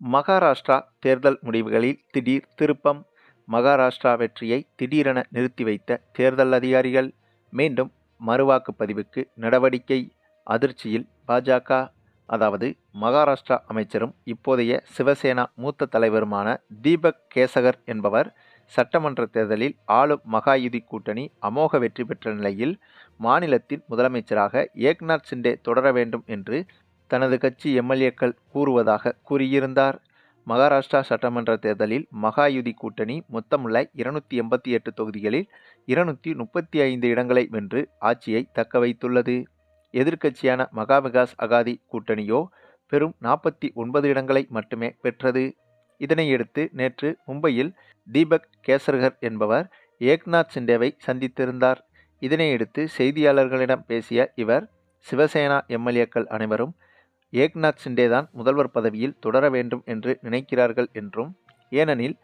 மகாராஷ்டிரா தேர்தல் முடிவுகளில் திடீர் திருப்பம். மகாராஷ்டிரா வெற்றியை திடீரென நிறுத்தி வைத்த தேர்தல் அதிகாரிகள் மீண்டும் மறுவாக்குப்பதிவுக்கு நடவடிக்கை. அதிர்ச்சியில் பாஜக அதாவது மகாராஷ்டிரா அமைச்சரும் இப்போதைய சிவசேனா மூத்த தலைவருமான தீபக் கேசகர் என்பவர் சட்டமன்ற தேர்தலில் ஆளும் மகாயுதி கூட்டணி அமோக வெற்றி பெற்ற நிலையில் மாநிலத்தின் முதலமைச்சராக ஏக்நாத் சிண்டே தொடர வேண்டும் என்று தனது கட்சி எம்எல்ஏக்கள் கூறுவதாக கூறியிருந்தார். மகாராஷ்டிரா சட்டமன்ற தேர்தலில் மகாயுதி கூட்டணி மொத்தமுள்ள இருநூத்தி எண்பத்தி எட்டு தொகுதிகளில் இருநூத்தி முப்பத்தி ஐந்து இடங்களை வென்று ஆட்சியை தக்க வைத்துள்ளது. எதிர்க்கட்சியான மகா விகாஸ் அகாதி கூட்டணியோ பெரும் நாற்பத்தி ஒன்பது இடங்களை மட்டுமே பெற்றது. இதனையடுத்து நேற்று மும்பையில் தீபக் கேசர்கர் என்பவர் ஏக்நாத் சிண்டேவை சந்தித்திருந்தார். இதனையடுத்து செய்தியாளர்களிடம் பேசிய இவர் சிவசேனா எம்எல்ஏக்கள் அனைவரும் ஏக்நாத் சிண்டே தான் முதல்வர் பதவியில் தொடர வேண்டும் என்று நினைக்கிறார்கள் என்றும் ஏனெனில்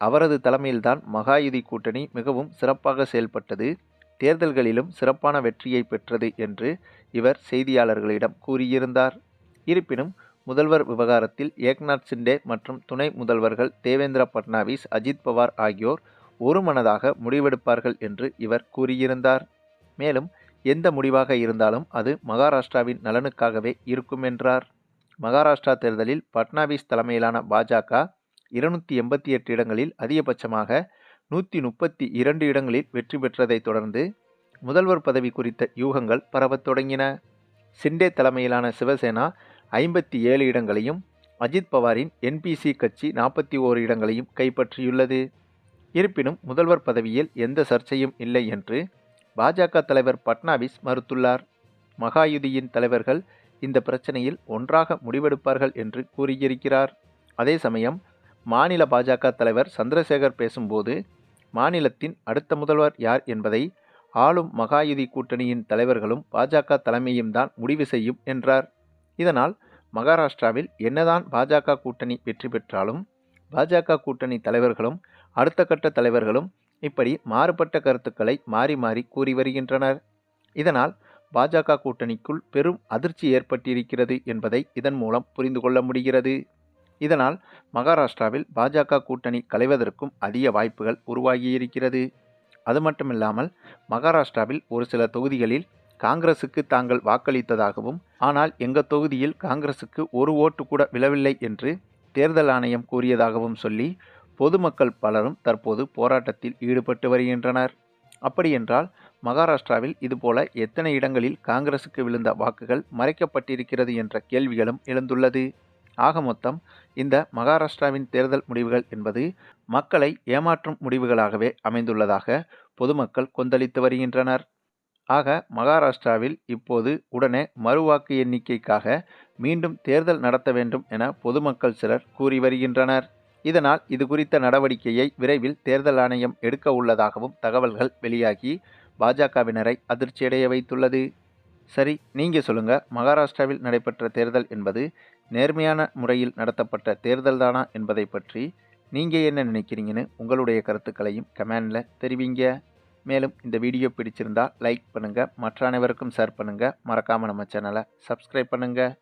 அவரது தலைமையில்தான் மகாயுதி கூட்டணி மிகவும் சிறப்பாக செயல்பட்டது தேர்தல்களிலும் சிறப்பான வெற்றியை பெற்றது என்று இவர் செய்தியாளர்களிடம் கூறியிருந்தார். இருப்பினும் முதல்வர் விவகாரத்தில் ஏக்நாத் சிண்டே மற்றும் துணை முதல்வர்கள் தேவேந்திர பட்னாவிஸ் அஜித் பவார் ஆகியோர் ஒருமனதாக முடிவெடுப்பார்கள் என்று இவர் கூறியிருந்தார். மேலும் எந்த முடிவாக இருந்தாலும் அது மகாராஷ்டிராவின் நலனுக்காகவே இருக்கும் என்றார் மகாராஷ்டிரா தேர்தலில் பட்னாவிஸ் தலைமையிலான பாஜக இருநூற்றி எண்பத்தி எட்டு இடங்களில் அதிகபட்சமாக நூற்றி முப்பத்தி இரண்டு இடங்களில் வெற்றி பெற்றதைத் தொடர்ந்து முதல்வர் பதவி குறித்த யூகங்கள் பரவத் தொடங்கின. சிண்டே தலைமையிலான சிவசேனா ஐம்பத்தி ஏழு இடங்களையும் அஜித் பவாரின் என்பிசி கட்சி நாற்பத்தி ஓரு இடங்களையும் கைப்பற்றியுள்ளது. இருப்பினும் முதல்வர் பதவியில் எந்த சர்ச்சையும் இல்லை என்று பாஜக தலைவர் பட்னாவிஸ் மறுத்துள்ளார். மகாயுதியின் தலைவர்கள் இந்த பிரச்சனையில் ஒன்றாக முடிவெடுப்பார்கள் என்று கூறியிருக்கிறார். அதே சமயம் மாநில பாஜக தலைவர் சந்திரசேகர் பேசும்போது மாநிலத்தின் அடுத்த முதல்வர் யார் என்பதை ஆளும் மகாயுதி கூட்டணியின் தலைவர்களும் பாஜக தலைமையும் தான் முடிவு செய்யும் என்றார். இதனால் மகாராஷ்டிராவில் என்னதான் பாஜக கூட்டணி வெற்றி பெற்றாலும் பாஜக கூட்டணி தலைவர்களும் அடுத்த கட்ட தலைவர்களும் இப்படி மாறுபட்ட கருத்துக்களை மாறி மாறி கூறி வருகின்றனர். இதனால் பாஜக கூட்டணிக்குள் பெரும் அதிர்ச்சி ஏற்பட்டிருக்கிறது என்பதை இதன் மூலம் புரிந்து கொள்ள முடிகிறது. இதனால் மகாராஷ்டிராவில் பாஜக கூட்டணி கலைவதற்கும் அதிக வாய்ப்புகள் உருவாகியிருக்கிறது. அது மட்டுமில்லாமல் மகாராஷ்டிராவில் ஒரு சில தொகுதிகளில் காங்கிரசுக்கு தாங்கள் வாக்களித்ததாகவும் ஆனால் எங்கள் தொகுதியில் காங்கிரசுக்கு ஒரு ஓட்டு கூட விழவில்லை என்று தேர்தல் ஆணையம் கூறியதாகவும் சொல்லி பொதுமக்கள் பலரும் தற்போது போராட்டத்தில் ஈடுபட்டு வருகின்றனர். அப்படியென்றால் மகாராஷ்டிராவில் இதுபோல எத்தனை இடங்களில் காங்கிரசுக்கு விழுந்த வாக்குகள் மறைக்கப்பட்டிருக்கிறது என்ற கேள்விகளும் எழுந்துள்ளது. ஆக மொத்தம் இந்த மகாராஷ்டிராவின் தேர்தல் முடிவுகள் என்பது மக்களை ஏமாற்றும் முடிவுகளாகவே அமைந்துள்ளதாக பொதுமக்கள் கொந்தளித்து வருகின்றனர். ஆக மகாராஷ்டிராவில் இப்போது உடனே மறுவாக்கு எண்ணிக்கைக்காக மீண்டும் தேர்தல் நடத்த வேண்டும் என பொதுமக்கள் சிலர் கூறி வருகின்றனர். இதனால் இது குறித்த நடவடிக்கையை விரைவில் தேர்தல் ஆணையம் எடுக்க உள்ளதாகவும் தகவல்கள் வெளியாகி பாஜகவினரை அதிர்ச்சியடைய வைத்துள்ளது. சரி நீங்கள் சொல்லுங்கள் மகாராஷ்டிராவில் நடைபெற்ற தேர்தல் என்பது நேர்மையான முறையில் நடத்தப்பட்ட தேர்தல் தானா என்பதை பற்றி நீங்கள் என்ன நினைக்கிறீங்கன்னு உங்களுடைய கருத்துக்களையும் கமெண்டில் தெரிவிங்க. மேலும் இந்த வீடியோ பிடிச்சிருந்தால் லைக் பண்ணுங்கள் மற்ற அனைவருக்கும் ஷேர் பண்ணுங்கள் மறக்காமல் நம்ம சேனலை சப்ஸ்கிரைப் பண்ணுங்கள்